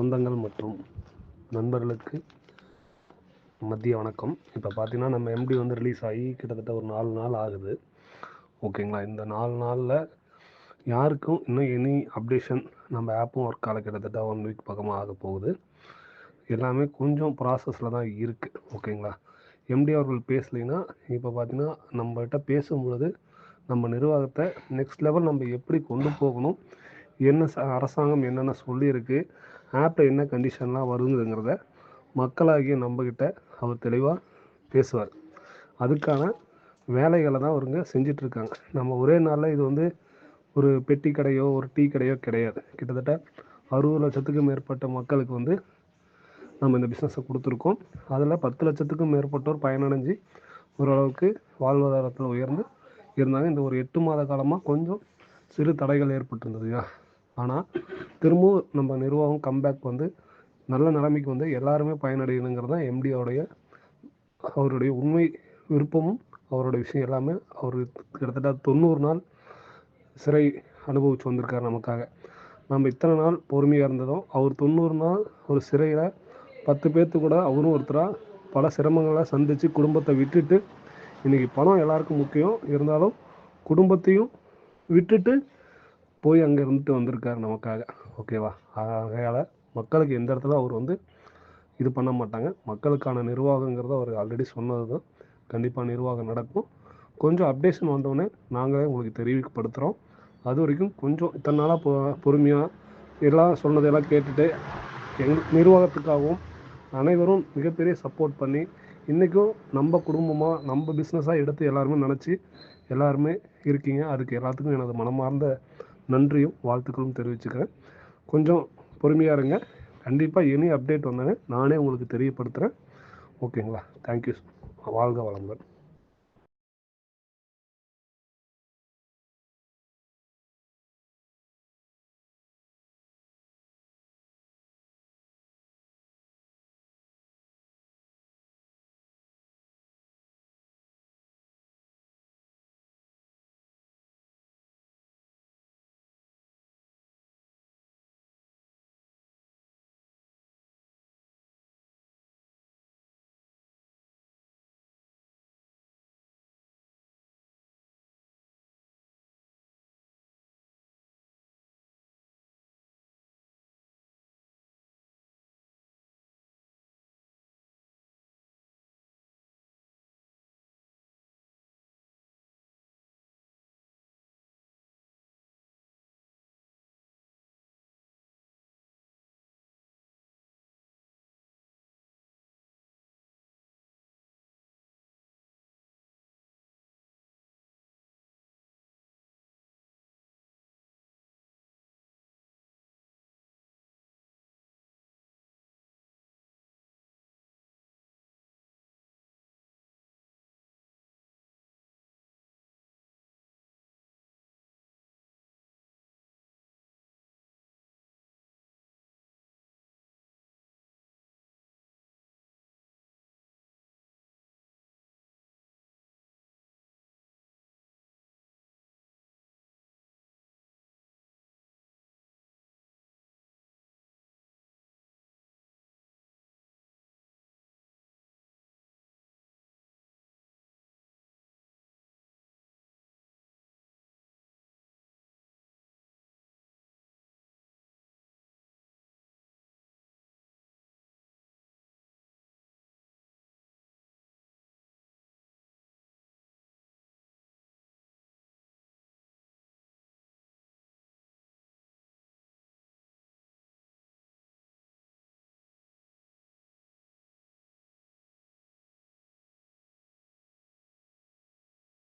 சொந்தங்கள் மற்றும் நண்பர்களுக்கு மதிய வணக்கம். இப்போ பார்த்தீங்கன்னா நம்ம எம்டி வந்து ரிலீஸ் ஆகி கிட்டத்தட்ட ஒரு நாலு நாள் ஆகுது. ஓகேங்களா? இந்த நாலு நாளில் யாருக்கும் இன்னும் எனி அப்டேஷன் நம்ம ஆப்பும் ஒர்க் ஆகல. கிட்டத்தட்ட ஒன் வீக் பக்கமாக ஆக போகுது. எல்லாமே கொஞ்சம் ப்ராசஸில் தான் இருக்குது ஓகேங்களா? எம்டி அவர்கள் பேசலைன்னா இப்போ பார்த்தீங்கன்னா நம்மகிட்ட பேசும்பொழுது நம்ம நிர்வாகத்தை நெக்ஸ்ட் லெவல் நம்ம எப்படி கொண்டு போகணும்? என்ன ச- அரசாங்கம் என்னென்ன சொல்லியிருக்கு? ஆப்பில் என்ன கண்டிஷன்லாம் வருதுங்கிறத மக்களாகிய நம்மக்கிட்ட அவர் தெளிவாக பேசுவார். அதுக்கான வேலைகளை தான் அவருங்க செஞ்சிட்ருக்காங்க. நம்ம ஒரே நாளில் இது வந்து ஒரு பெட்டி கடையோ ஒரு டீ கடையோ கிடையாது. கிட்டத்தட்ட அறுபது லட்சத்துக்கும் மேற்பட்ட மக்களுக்கு வந்து நம்ம இந்த பிஸ்னஸை கொடுத்துருக்கோம். அதில் பத்து லட்சத்துக்கும் மேற்பட்டோர் பயனடைஞ்சு ஓரளவுக்கு வாழ்வாதாரத்தில் உயர்ந்து இருந்தாங்க. இந்த ஒரு எட்டு மாத காலமாக கொஞ்சம் சிறு தடைகள் ஏற்பட்டிருந்ததுயா ஆனால் திரும்பவும் நம்ம நிர்வாகம் கம்பேக் வந்து நல்ல நிலைமைக்கு வந்து எல்லாருமே பயனடையணுங்கிறது தான் எம்டியோடைய அவருடைய உண்மை விருப்பமும் அவருடைய விஷயம் எல்லாமே அவர் கிட்டத்தட்ட தொண்ணூறு நாள் சிறை அனுபவிச்சு வந்திருக்கார் நமக்காக. நம்ம இத்தனை நாள் பொறுமையாக இருந்ததும் அவர் தொண்ணூறு நாள் ஒரு சிறையில் பத்து பேர்த்து கூட அவரும் ஒருத்தராக பல சிரமங்களை சந்தித்து குடும்பத்தை விட்டுட்டு இன்றைக்கி பணம் எல்லாருக்கும் முக்கியம். இருந்தாலும் குடும்பத்தையும் விட்டுட்டு போய் அங்கே இருந்துட்டு வந்திருக்காரு நமக்காக. ஓகேவா ஆகையால் மக்களுக்கு எந்த இடத்துல அவர் வந்து இது பண்ண மாட்டாங்க. மக்களுக்கான நிர்வாகங்கிறத அவர் ஆல்ரெடி சொன்னது தான் கண்டிப்பாக நிர்வாகம் நடக்கும். கொஞ்சம் அப்டேஷன் வந்தோடனே நாங்களே உங்களுக்கு தெரிவிக்கப்படுத்துகிறோம் அது வரைக்கும் கொஞ்சம் இத்தனை நாளாக பொ பொறுமையாக எல்லாம் சொன்னதெல்லாம் கேட்டுட்டு எங் நிர்வாகத்துக்காகவும் அனைவரும் மிகப்பெரிய சப்போர்ட் பண்ணி இன்றைக்கும் நம்ம குடும்பமாக நம்ம பிஸ்னஸாக எடுத்து எல்லாருமே நினச்சி எல்லாருமே இருக்கீங்க. அதுக்கு எல்லாத்துக்கும் எனது மனமார்ந்த நன்றியும் வாழ்த்துக்களும் தெரிவிச்சுக்கிறேன். கொஞ்சம் பொறுமையாக இருங்க. கண்டிப்பாக எனி அப்டேட் வந்தாங்க நானே உங்களுக்கு தெரியப்படுத்துகிறேன் ஓகேங்களா தேங்க்யூ வாழ்க வளமுடன்.